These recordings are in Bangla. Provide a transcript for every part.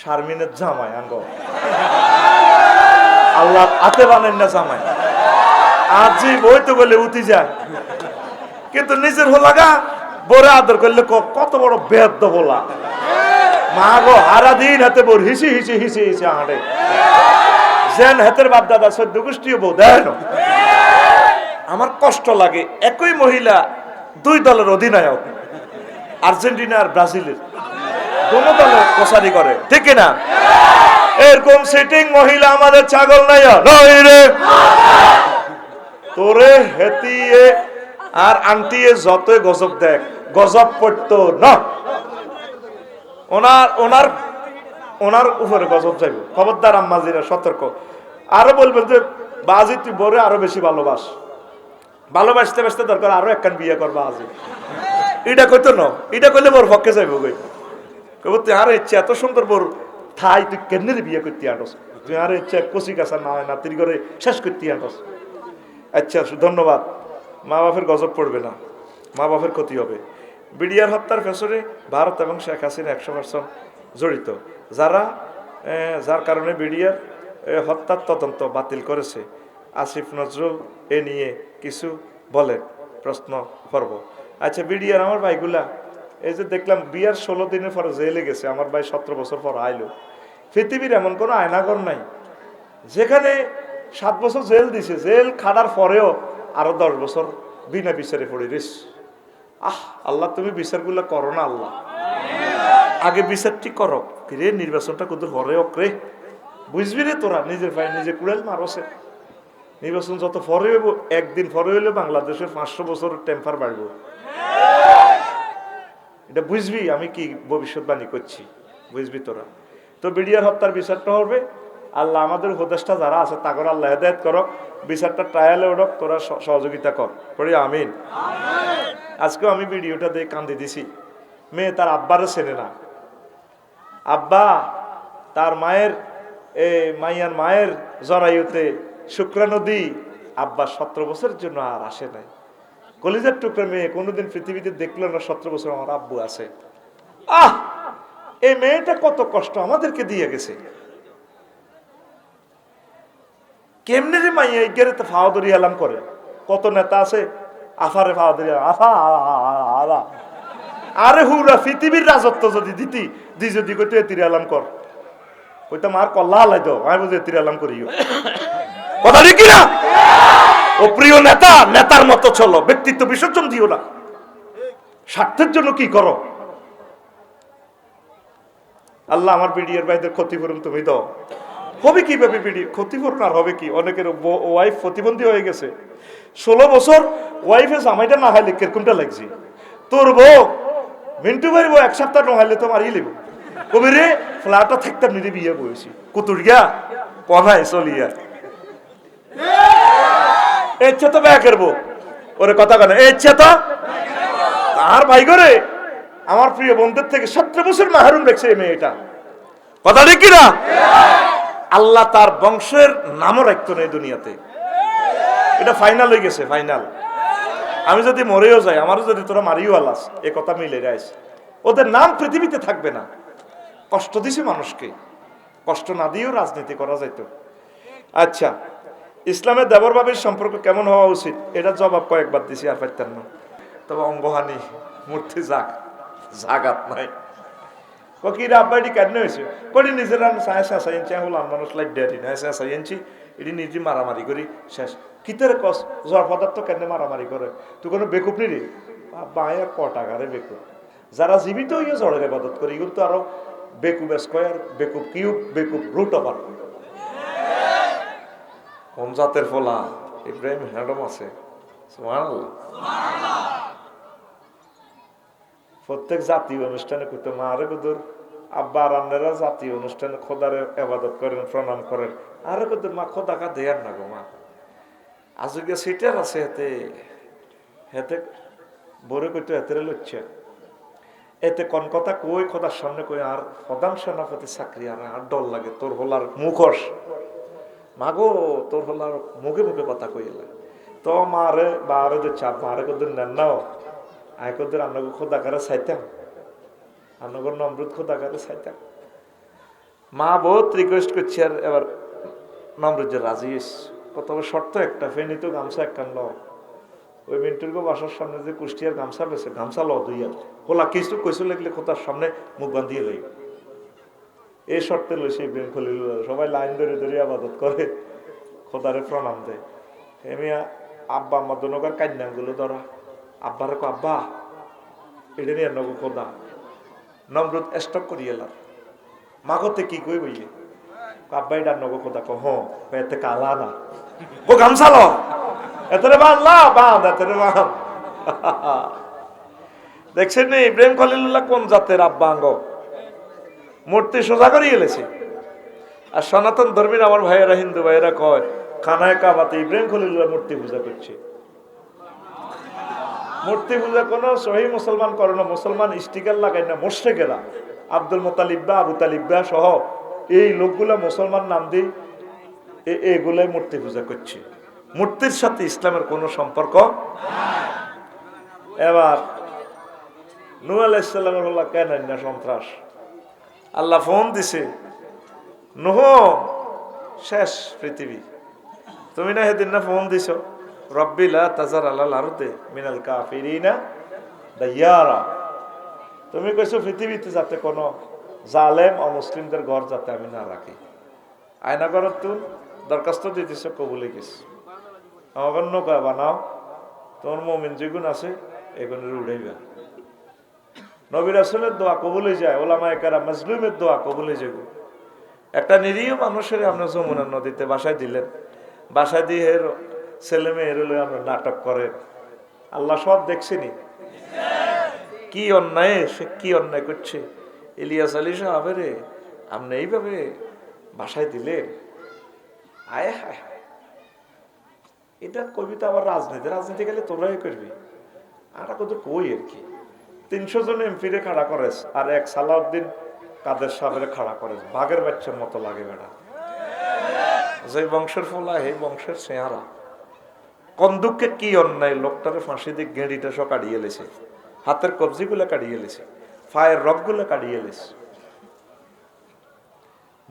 শারমিনের জামাই, আঙ্গ। আল্লাহ আতে বানেন না জামাই। আজি বই তো বলে উঠি যায়। কিন্তু নিজের হোলাগা বড় আদর করলে কত বড় বেদ বলা মা গো, হারা দিন হাতে বোর হিসি হিসি হিসি হিসি হাঁটে। যেন হাতের বাপ দাদা সদ্য গোষ্ঠী বউ। আমার কষ্ট লাগে। একই মহিলা দুই দলের অধিনায়ক, আর্জেন্টিনা আর ব্রাজিলের। দোনো দলের প্রসারি করে। ঠিক না এরকম সিটিং মহিলা আমাদের ছাগল নাই নয় রে। তোরে হেতিয়ে আর আন্টিয়ে যতই গজব দেখ, গজব পড়তো না। ওনার ওনার ওনার উপরে গজব যাইব। খবরদার আম্মাজিরা, সতর্ক। আরও বলবেন যে, বাজি তুই বরে আরও বেশি ভালোবাস। ভালোবাসতে বাসতে দরকার, আরও একখান বিয়ে করবা আজি। এটা কইতো না? এটা কইলে মোর পক্ষে যাইব কই? কব তুই আর ইচ্ছে এত সুন্দর বোর থাই, তুই কেমনে বিয়ে করতে আনস? তুই আর ইচ্ছে কচি কাছা না নাতির ঘরে শেষ করতে আনস। আচ্ছা ধন্যবাদ। মা বাপের গজব পড়বে না। মা বাপের ক্ষতি হবে। বিডিআর হত্যার পেছনে ভারত এবং শেখ হাসিনা একশো পার্সেন্ট জড়িত। যারা যার কারণে বিডিআর হত্যার তদন্ত বাতিল করেছে। আসিফ নজরুল এ নিয়ে কিছু বলেন, প্রশ্ন করব। আচ্ছা বিডিআর, আমার ভাইগুলা এই যে দেখলাম বিয়ার ষোলো দিনের পরে জেলে গেছে, আমার ভাই সতেরো বছর পর আইলো। পৃথিবীর এমন কোনো আয়নাগর নাই। যেখানে সাত বছর জেল দিছে, জেল খাটার পরেও আরও দশ বছর বিনা বিচারে পড়ে রিস আহ, আল্লাহ, তুমি বিচারগুলো করো না আল্লাহ। আগে বিচারটি করো রে নির্বাচনটা কত হরে রে। বুঝবি রে তোরা, নিজের ভাই নিজে কুড়াল মারসে নির্বাচন যত পরে হইব, একদিন ফরে হইলে বাংলাদেশের পাঁচশো বছর টেম্পার বাড়বো। এটা বুঝবি আমি কি ভবিষ্যৎবাণী করছি? বুঝবি তোরা। তো বিডিআর হত্যার বিচারটা হবে। আল্লাহ আমাদের উপদেষ্টা যারা আছে তাগর আল্লাহ হেদায়ত করো বিচারটা ট্রায়ালে ওঠক তোরা সহযোগিতা কর। পড়ি আমিন। আজকেও আমি ভিডিওটা দিয়ে কান্দি দিছি। মেয়ে তার আব্বারও চেনে না। আব্বা তার মায়ের এ মাইয়ার মায়ের জরায়ুতে শুক্রা নদী আব্বা সতেরো বছরের জন্য আর আসে নাই। কলিজার টুকরা মেয়ে কোনোদিন পৃথিবীতে দেখল না সতেরো বছর আমার আব্বু আছে। আহ! এই মেয়েটা কত কষ্ট আমাদেরকে দিয়ে গেছে। কেমনে রে মাইয়া গেরে তো ফাওয়া ধরি এলাম করে? কত নেতা আছে? আফারে ফাওয়া ধরি আফা আলা আরে হুরা পৃথিবীর রাজত্ব যদি দিতি, দি যদি কইতে এতির এলাম কর। কইতাম আর কল্লা আলাই তো আমি বুঝে এতির এলাম করিও। কথা ঠিক না ও প্রিয় নেতা, নেতার মতো চলো, ব্যক্তিত্ব বিসর্জন দিও না। স্বার্থের জন্য কি করো? আল্লাহ আমার বিডিএর ভাইদের ক্ষতিপূরণ তুমি দাও। হবে কীভাবে বিডি? ক্ষতিপূরণ আর হবে কি? অনেকের ওয়াইফ প্রতিবন্ধী হয়ে গেছে। ষোলো বছর ওয়াইফে জামাইটা না হাইলে কিরকমটা লাগছে? তোর বউ মিন্টু ভাই বউ এক সপ্তাহ না হাইলে তো মারিয়ে লিব। কবি রে, ফ্ল্যাটটা থাকতাম নিদি বিয়ে বয়েছি কুতুরিয়া কনায় চলিয়া। ইচ্ছে তো ব্যয় করব। ওরে কথা কেন ইচ্ছে তো আর ভাই করে আমার প্রিয় বন্ধুর থেকে সতেরো বছর মাহরুম রেখেছে এই মেয়েটা। কথা ঠিক কিনা? আল্লাহ তার বংশের নামও রাখতো না এই দুনিয়াতে। এটা ফাইনাল হয়ে গেছে ফাইনাল আমি যদি মরেও যাই, আমারও যদি তোরা মারিও আলাস, এ কথা মিলে রাইস ওদের নাম পৃথিবীতে থাকবে না। কষ্ট দিছে মানুষকে। কষ্ট না দিয়েও রাজনীতি করা যাইতো। আচ্ছা ইসলামের দেবরবাবির সম্পর্ক কেমন হওয়া উচিত? এটা জবাব কয়েকবার দিছি, আর পাইতেন না। তবে অঙ্গহানি, মূর্তি জাগ জাগাত নাই ককির আব্বাইটি কেন হয়েছে? করি নিজের রান সায় সাই ইঞ্চি হল মানুষ লাইট ডেয়ারি না, সায় সাই ইঞ্চি। এটি নিজে মারামারি করি, শেষ। কিতের কস, জ্বর পদার্থ কেন মারামারি করে? তুই কোনো বেকুপ নি রে? বাঁয়া ক টাকারে বেকুপ যারা জীবিত হইয়া জ্বরের ইবাদত করে, এগুলো তো আরও বেকুব স্কোয়ার, বেকুব কিউব, বেকুব রুট ওভার কোন জাতের ফলা? ইব্রাহিম হ্যাডম আছে। প্রত্যেক জাতীয় অনুষ্ঠানে করতে মারে কুদুর, আব্বা রান্নারা জাতীয় অনুষ্ঠানে খোদারে এবাদত করেন, প্রণাম করেন। আরে কুদুর, মা খোদা কা দেয়ার না গো, মা। আজকে সিটার আছে হেতে। হেতে বরে কইতে হেতেরে লচ্ছে এতে কোন কথা কই, খোদার সামনে কই, আর প্রধান সেনাপতি চাকরি আর আর ডর লাগে, তোর হলার মুখোশ। মাগো, তোর হলার মুখে মুখে কথা কইলে তো মারে বারে যে চাপ, মারে কদিন নেন নাও। আয় কদিন আন্নগো খোদা করে চাইতাম আন্নগর নমরুদ খোদা করে চাইতাম মা বহুত রিকোয়েস্ট করছে, আর এবার নমরুজ্জের রাজি এস কত শর্ত একটা, ফেনি তো গামছা এক কান লও। ওই মিন্টুর গো বাসার সামনে যে কুষ্টিয়ার গামছা পেয়েছে গামছা লও দুই আর কোলা কিছু কইসু লাগলে কোথার সামনে মুখ বান্ধিয়ে লই এই শর্তে লইছে ইব্রাহিম খলিল সবাই লাইন ধরে ধরে আবাদত করে, খোদারে প্রণাম দেয়। এমিয়া আব্বা, আম্মা দনকার কান্যাগুলো ধরা। আব্বারে কো আব্বা, এটা নিয়ে নগো খোদা। নমরুদ স্টক করি এলাম মাগতে কি কই বইয়ে আব্বা, এটা নগো খোদা কো হ্যাঁ এতে কালা না। ও গামছা লো। এতরে বাঁধলা বাঁধ, এতরে বাঁধ। দেখছেন নি ইব্রাহিম খলিলুল্লাহ কোন জাতের আব্বাঙ্গ মূর্তি সোজা করে এলেছে। আর সনাতন ধর্মীর আমার ভাইয়েরা, হিন্দু ভাইয়েরা কয় খানায় কাবাতে ইব্রাহিম খলিলুল্লাহ মূর্তি পূজা করছে। মূর্তি পূজা কোনো সহি মুসলমান করে না, মুসলমান স্টিকার লাগায় না, মোশেকেরা, আব্দুল মোতালিব্বা আবু তালিব্বা সহ এই লোকগুলা মুসলমান নাম দিয়ে এগুলাই মূর্তি পূজা করছে। মূর্তির সাথে ইসলামের কোনো সম্পর্ক এবার নু আলাইসাল্লামের বললা কেন সন্ত্রাস? আল্লাহ ফোন দিছে, নুহ, শেষ পৃথিবী। তুমি না সেদিন না ফোন দিছ রব্বিলা তাজার আল্লাহ আরতে মিনাল কাফিরিনা দাইয়ারা। তুমি কইছো, পৃথিবীতে যাতে কোনো জালেম অমুসলিমদের ঘর যাতে আমি না রাখি। আয়না ঘরত তুন দরখাস্ত দিয়ে দিছ, কবুলে গেছ। আমাকে নৌকা বানাও তোমার মমিন যেগুন আছে, এগুনের উড়াইবা। নবীর আসলের দোয়া কবুলে যায় ওলামা একারা মজলুমের দোয়া কবুলে যাবে একটা নিরীহ মানুষের আপনার যমুনার নদীতে বাসায় দিলেন। বাসায় দিয়ে এর ছেলে মেয়ের আপনার নাটক করে। আল্লাহ সব দেখছেনি? কি অন্যায়, সে কি অন্যায় করছে? ইলিয়াস আলী সাহাবের আপনি এইভাবে বাসায় দিলেন? আয়, হায়। এটা কবিতা আবার রাজনীতি। রাজনীতি গেলে তোরাই করবি। আর কত কই আর কি? তিনশো জন এমপিরে খাড়া করেস আর এক সালাউদ্দিন কাদের সাহেবের খাড়া করেস বাঘের বাচ্চার মতো লাগে বেড়া যে বংশের ফলা এই বংশের চেহারা। কন্দুককে কি অন্যায়, লোকটারে ফাঁসি দিয়ে গেঁড়িটা সব কাটিয়ে লেছে। হাতের কবজিগুলো কাটিয়ে লেছে। ফায়ের রগগুলো কাটিয়ে লেছে।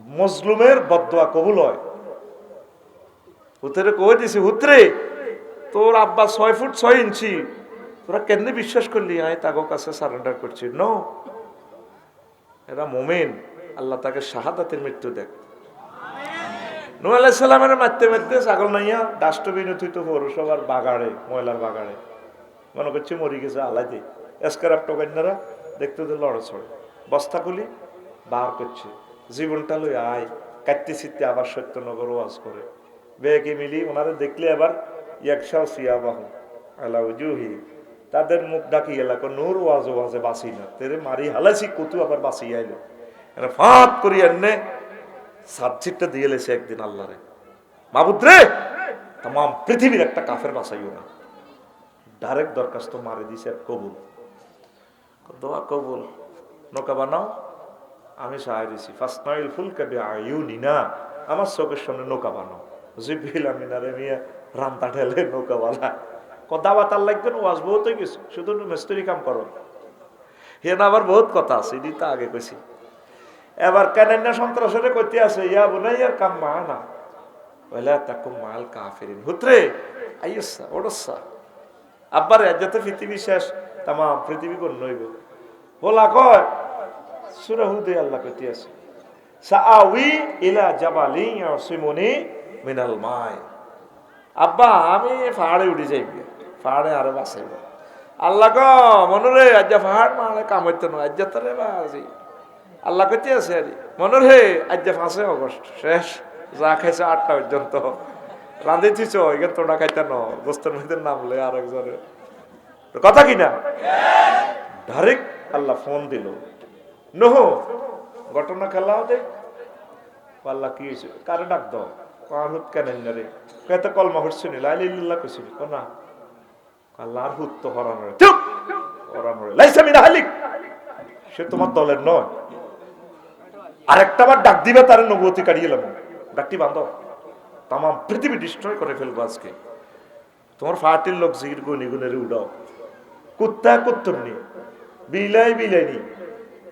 মজলুমের বদোয়া কবুল হয়। হুতরে কয়ে দিছি? হুতরে তোর আব্বা ছয় ফুট ছয় ইঞ্চি। তোরা কেমনে বিশ্বাস করলি? আয়, তাগো কাছে সারেন্ডার করছি। নো এরা মোমেন। আল্লাহ তাকে শাহাদাতের মৃত্যু দেখ। নু আলাইসাল্লামের মারতে মারতে ছাগল নাইয়া ডাস্টবিনে তুই তো পৌরসভার বাগাড়ে, ময়লার বাগাড়ে। মনে করছে মরি গেছে আলাদে এসকারাপ টোকান্যারা দেখতে তো লড়ে ছড়ে। বস্তা খুলি, বার করছে। জীবনটা লই আয়। কাটতে ছিটতে আবার সত্যনগর ওয়াজ করে। বেগে মিলি ওনারা দেখলে আবার একশাও সিয়াবাহ আলা উজুহি। তাদের মুখ ডাকি এলাকা নূর ওয়াজ ওয়াজে বাসি না। তেরে মারি হালাইছি, কতু আবার বাসি আইলো। এরা ফাঁত করি এনে সাবজেক্টটা দিয়ে লেছে একদিন আল্লাহরে। মাবুদ রে! তাম পৃথিবীর একটা কাফের বাসাইও না। ডাইরেক্ট দরখাস্ত মারে দিছে, কবুল। দোয়া কবুল। নৌকা বানাও। আমি সাহায্য দিছি। ফার্স্ট নয়েল ফুল কাবে আয়ুনি না আমার চোখের সামনে নৌকা বানাও। জিবিল রে মিয়া, রান্তা ঢেলে নৌকা বানা লাগবে না ওয়াজ বহুত হয়ে গেছে, শুধু মিস্ত্রি কাম করো। হেন আবার বহুত কথা আছে এটি তো আগে কইছি। এবার কেনান্না সন্ত্রাসরে করতে আছে, ইয়া বুনাইয়ার কাম মা না। ওলা তাকুম মাল কাফিরিন। হুতরে আইয়সা ওডসা আব্বার রাজ্যতে পৃথিবী শেষ তাম পৃথিবী কোন নইব বলা কয়, সূরা হুদে আল্লাহ কইতে আছে সাআউই ইলা জাবালিন ইয়াসিমুনি মিনাল মাই। আব্বা, আমি পাহাড়ে উঠে যাইব। পাহাড়ে আরও বাঁচাইব। আল্লাহ গ মনরে আজ পাহাড় মানে কাম হইতো না আজ তোরে বাজি আল্লাহ কইতে আছে আরে মনের হে আজ পাঁচই অগস্ট শেষ, যা খাইছে আটটা পর্যন্ত। রাঁধে থিছ এখানে তোটা খাইতে ন গোস্তের মধ্যে নামলে আর একজনের কথা কি না? ডাইরেক্ট আল্লাহ ফোন দিল। নহ, ঘটনা খেলাও দে আল্লাহ, কি হয়েছে? কারে ডাক দাও? কেন রে। কত কলমা হচ্ছে নি? লাইল ইল্লাহ কইছিল না। আল্লাহর হুত তো হরানো চুপ! হরানো লাইসা মিনা হালিক! সে তোমার দলের নয়। আরেকটা বার ডাক দিবে তার নবতী কাড়িয়ে এলাম ডাকটি বান্ধব তাম পৃথিবী ডিস্ট্রয় করে ফেলব আজকে। তোমার ফাটির লোক জিগির গুনি গুনের উড়াও। কুত্তা কুত্তর নি বিলাই বিলাই নি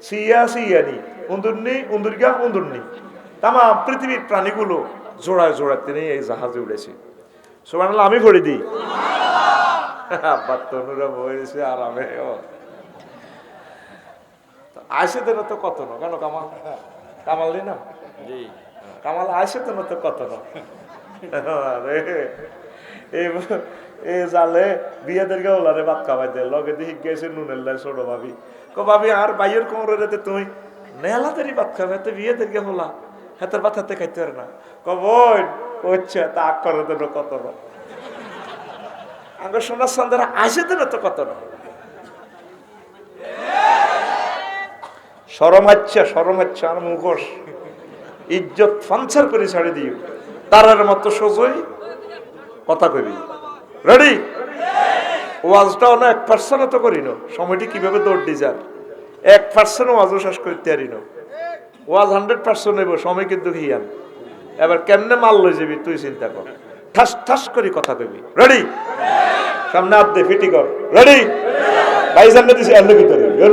সিয়া সিয়ানি। উন্দুরনি উন্দুরগা উন্দুরনি। তামা পৃথিবীর প্রাণীগুলো জোড়ায় জোড়ায় তিনি এই জাহাজে উড়েছে। সোমান আমি পড়ে দিই। আব্বার তনুরা বইছে আরামে দেন তো কত না কেন কামাল? কামাল নি না? জি। কামাল আইসে তো তো কত না? জালে বিয়েদেরকে ওলারে ভাত খাওয়াই দে লগে দিয়ে গেছে নুনের লাই ছোট ভাবি। কো ভাবি আর বাইয়ের কোমরে রেতে তুই নেলাদেরই ভাত খাবে হাতে বিয়েদেরকে হলা হাতের হাতে খাইতে পারে না। ক বই কচ্ছে তা আগ করে কত না? আঙ্গ সোনার সন্ধ্যারা আসে তো কত না। সরম হচ্ছে সরম আর মুখোশ। ইজ্জত ফানসার করে ছাড়ে দিও। তারার মতো সোজই কথা কবি রেডি ওয়াজটা অনেক এক পার্সেন্ট তো করি না সময়টি কীভাবে দৌড় দি যান? এক পার্সেন্ট ওয়াজও শেষ করতে পারি না। ওয়াজ হান্ড্রেড পার্সেন্ট নেব সময় কিন্তু হিয়ান। এবার কেমনে মাল লই যাবি, তুই চিন্তা কর। ঠাস ঠাস করি কথা কবি রেডি সামনে দে ফিটি কর। রেডি ভাইজান দিছি এর ভিতরে। এর